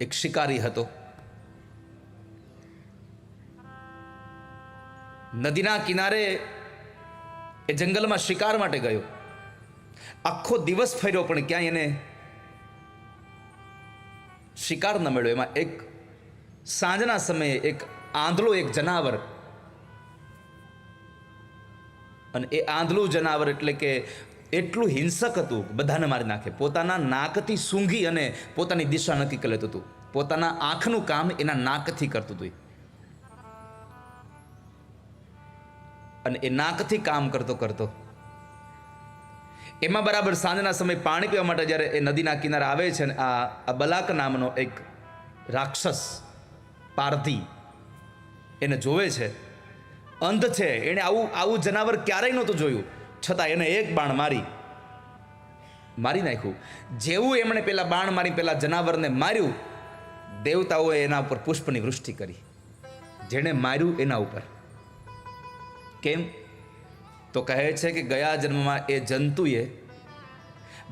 એક શિકારી હતો. નદીના કિનારે એ જંગલમાં શિકાર માટે ગયો. આખો દિવસ ફર્યો, પણ ક્યાંય એને શિકાર ન મળ્યો. એમાં એક સાંજના સમયે એક આંધળો, એક જનાવર અને એ આંધળું જનાવર એટલે કે એટલું હિંસક હતું બધાને મારી નાખે. પોતાના નાકથી સૂંઘી અને પોતાની દિશા નક્કી કરી લેતું હતું. પોતાના આંખનું કામ એના નાકથી કરતું હતું અને એ નાકથી કામ કરતો કરતો. એમાં બરાબર સાંજના સમયે પાણી પીવા માટે જ્યારે એ નદીના કિનારે આવે છે ને, આ બલાક નામનો એક રાક્ષસ પારધી એને જોવે છે. અંધ છે. એણે આવું આવું જનાવર ક્યારેય નહોતું જોયું. છતાં એને એક બાણ મારી. મારી નાખ્યું. જેવું એમણે પેલા બાણ મારી, પેલા જનાવરને માર્યું, દેવતાઓએ એના ઉપર પુષ્પની વૃષ્ટિ કરી. જેણે માર્યું એના ઉપર. કેમ? તો કહે છે કે ગયા જન્મમાં એ જંતુએ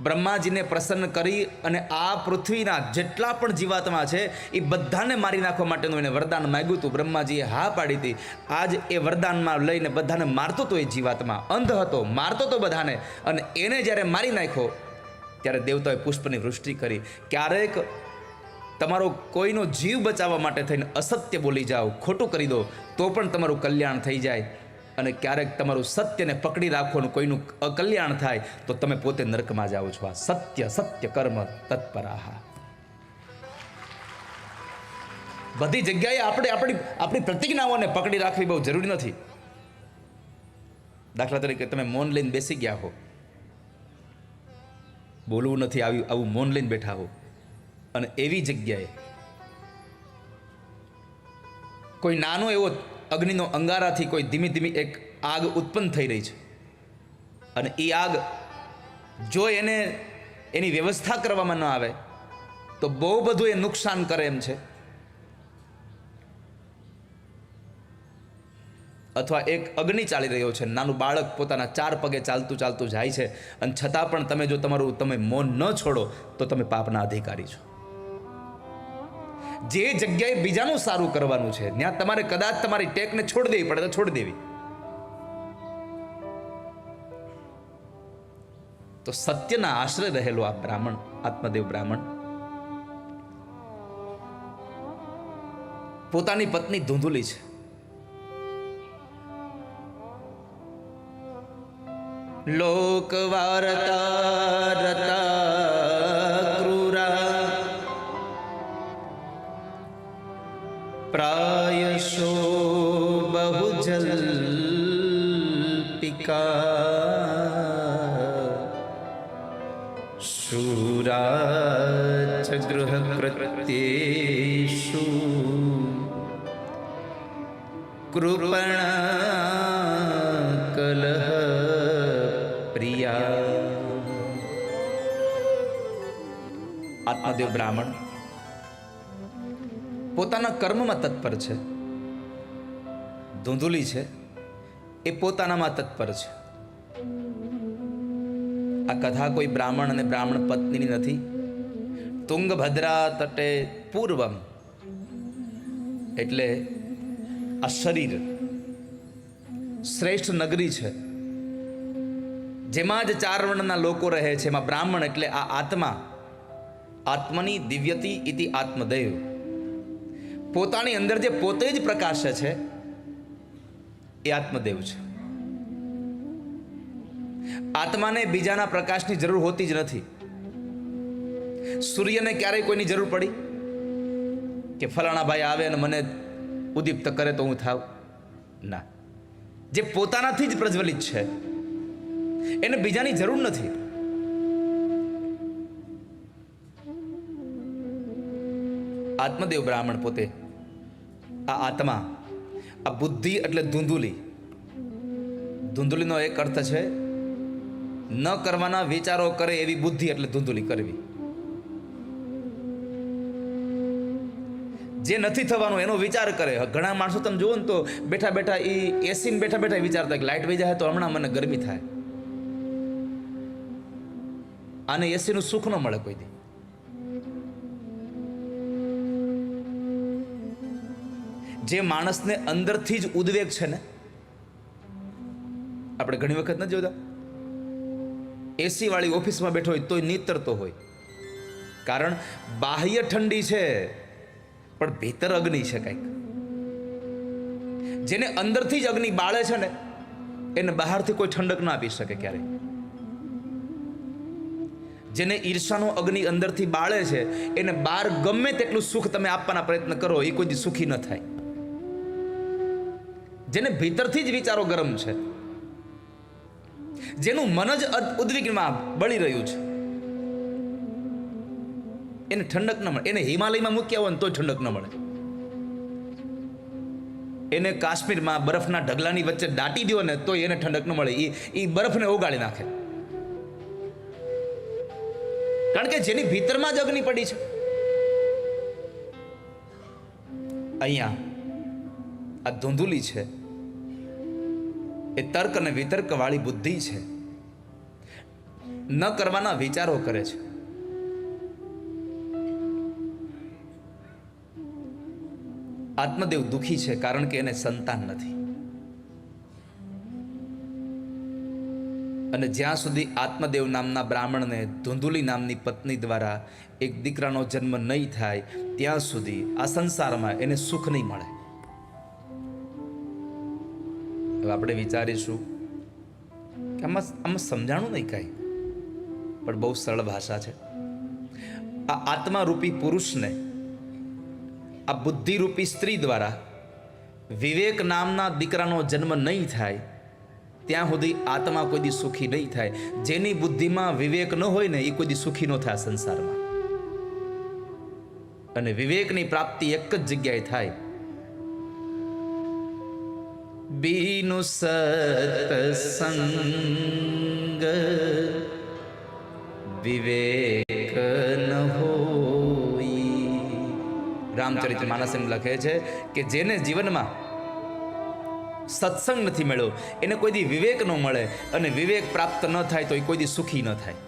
બ્રહ્માજીને પ્રસન્ન કરી અને આ પૃથ્વીના જેટલા પણ જીવાત્મા છે, એ બધાને મારી નાખવા માટેનું એને વરદાન માગ્યું હતું. બ્રહ્માજીએ હા પાડી હતી. આજ એ વરદાનમાં લઈને બધાને મારતો હતો એ જીવાત્મા. અંધ હતો, મારતો હતો બધાને. અને એને જ્યારે મારી નાખ્યો, ત્યારે દેવતાએ પુષ્પની વૃષ્ટિ કરી. ક્યારેક તમારો કોઈનો જીવ બચાવવા માટે થઈને અસત્ય બોલી જાઓ, ખોટું કરી દો, તો પણ તમારું કલ્યાણ થઈ જાય. અને ક્યારેક તમારું સત્યને પકડી રાખવાનું કોઈનું અકલ્યાણ થાય, તો તમે પોતે નરકમાં જાઓ છો. આ સત્ય સત્ય કર્મ તત્પરાહા. બધી જગ્યાએ આપણે આપણી આપણી પ્રતિજ્ઞાઓને પકડી રાખવી બહુ જરૂરી નથી. દાખલા તરીકે તમે મૌન લઈને બેસી ગયા હો. બોલવું નથી આવ્યું, આવું મૌન લઈને બેઠા હો. અને એવી જગ્યાએ કોઈ નાનો એવો અગ્નિનો અંગારાથી કોઈ ધીમી ધીમી એક આગ ઉત્પન્ન થઈ રહી છે. અને એ આગ જો એને એની વ્યવસ્થા કરવામાં ન આવે, તો બહુ બધું એ નુકસાન કરે એમ છે. અથવા એક અગ્નિ ચાલી રહ્યો છે. નાનું બાળક પોતાના ચાર પગે ચાલતું ચાલતું જાય છે. અને છતાં પણ તમે જો તમારું તમે મૌન ન છોડો, તો તમે પાપના અધિકારી છો. જે જગ્યાએ બીજાનું સારું કરવાનું છે. ત્યાં તમારે કદાચ તમારી ટેકને છોડી દેવી પડે તો છોડી દેવી. તો સત્યના આશ્રય રહેલો આ બ્રાહ્મણ, આત્મદેવ બ્રાહ્મણ, પોતાની પત્ની ધૂંધુલી છે. લોકવાર્તા રતા બહુજલ્પિકા શૂરા ચ ગૃહકૃત્યેષુ કૃપણા કલહ પ્રિયા આત્મદેવ બ્રાહ્મણ પોતાના કર્મમાં તત્પર છે. ધૂંધુલી છે. એ પોતાનામાં તત્પર છે. આ કથા કોઈ બ્રાહ્મણ અને બ્રાહ્મણ પત્નીની નથી. તુંગભદ્રા તટે પૂર્વમ. એટલે આ શરીર શ્રેષ્ઠ નગરી છે. જેમાં જ ચાર વર્ણના લોકો રહે છે. એમાં બ્રાહ્મણ એટલે આ આત્મા. આત્મની દિવ્યતી ઇતિ આત્મદેવ. પોતાની અંદર જે પોતે જ પ્રકાશે છે, એ આત્મદેવ છે. આત્માને બીજાના પ્રકાશની જરૂર હોતી જ નથી. સૂર્યને ક્યારેય કોઈની જરૂર પડી? કે ફલાણા ભાઈ આવે અને મને ઉદીપ્ત કરે તો હું થાવ? ના. જે પોતાનાથી જ પ્રજ્વલિત છે, એને બીજાની જરૂર નથી. આત્મદેવ બ્રાહ્મણ પોતે. આ આત્મા, આ બુદ્ધિ એટલે ધૂંધુલી. ધૂંધુલીનો એક અર્થ છે, ન કરવાના વિચારો કરે એવી બુદ્ધિ એટલે ધૂંધુલી કરવી. જે નથી થવાનું એનો વિચાર કરે. ઘણા માણસો તમે જુઓ ને તો બેઠા બેઠા એ એસીને બેઠા બેઠા વિચારતા કે લાઇટ વહી જાય તો હમણાં મને ગરમી થાય. આને એસીનું સુખ ન મળે કોઈ દી. જે માણસને અંદરથી જ ઉદ્વેગ છે ને, આપણે ઘણી વખત નથી જોતા. એસી વાળી ઓફિસમાં બેઠો હોય તોય નીતરતો હોય. કારણ બાહ્ય ઠંડી છે, પણ ભીતર અગ્નિ છે કંઈક. જેને અંદરથી જ અગ્નિ બાળે છે ને, એને બહારથી કોઈ ઠંડક ના આપી શકે ક્યારેય. જેને ઈર્ષાનો અગ્નિ અંદરથી બાળે છે, એને બહાર ગમે તેટલું સુખ તમે આપવાના પ્રયત્ન કરો, એ કોઈ સુખી ન થાય. જેને ભીતરથી જ વિચારો ગરમ છે. જેનું મન જ ઉદ્વિગ્નમાં બળી રહ્યું છે. એને ઠંડક ન મળે. એને હિમાલયમાં મૂક્યા હોય ને તો ઠંડક ન મળે. એને કાશ્મીરમાં બરફના ઢગલાની વચ્ચે દાટી દો ને તોય એને ઠંડક ન મળે. એ એ બરફને ઓગાળી નાખે. કારણ કે જેની ભીતરમાં જ અગ્નિ પડી છે. અહીંયા આ ધૂંધુલી છે. એ તર્ક અને વિતર્કવાળી બુદ્ધિ છે. ન કરવાના વિચારો કરે છે. આત્મદેવ દુઃખી છે કારણ કે એને સંતાન નથી. અને જ્યાં સુધી આત્મદેવ નામના બ્રાહ્મણને ધુંધુલી નામની પત્ની દ્વારા એક દીકરાનો જન્મ નહીં થાય, ત્યાં સુધી આ સંસારમાં એને સુખ નહીં મળે. હવે આપણે વિચારીશું કે આમાં આમાં સમજાણું નહીં કાંઈ, પણ બહુ સરળ ભાષા છે. આ આત્મારૂપી પુરુષને, આ બુદ્ધિરૂપી સ્ત્રી દ્વારા વિવેક નામના દીકરાનો જન્મ નહીં થાય, ત્યાં સુધી આત્મા કોઈ દી સુખી નહીં થાય. જેની બુદ્ધિમાં વિવેક ન હોય ને, એ કોઈ દી સુખી ન થાય સંસારમાં. અને વિવેકની પ્રાપ્તિ એક જ જગ્યાએ થાય બીનું સતસંગ વિવેક ન હોઈ રામચરિત માનસ એમ લખે છે કે જેને જીવનમાં સત્સંગ નથી મળ્યો, એને કોઈ દી વિવેક ન મળે અને વિવેક પ્રાપ્ત ન થાય તો એ કોઈ દી સુખી ન થાય.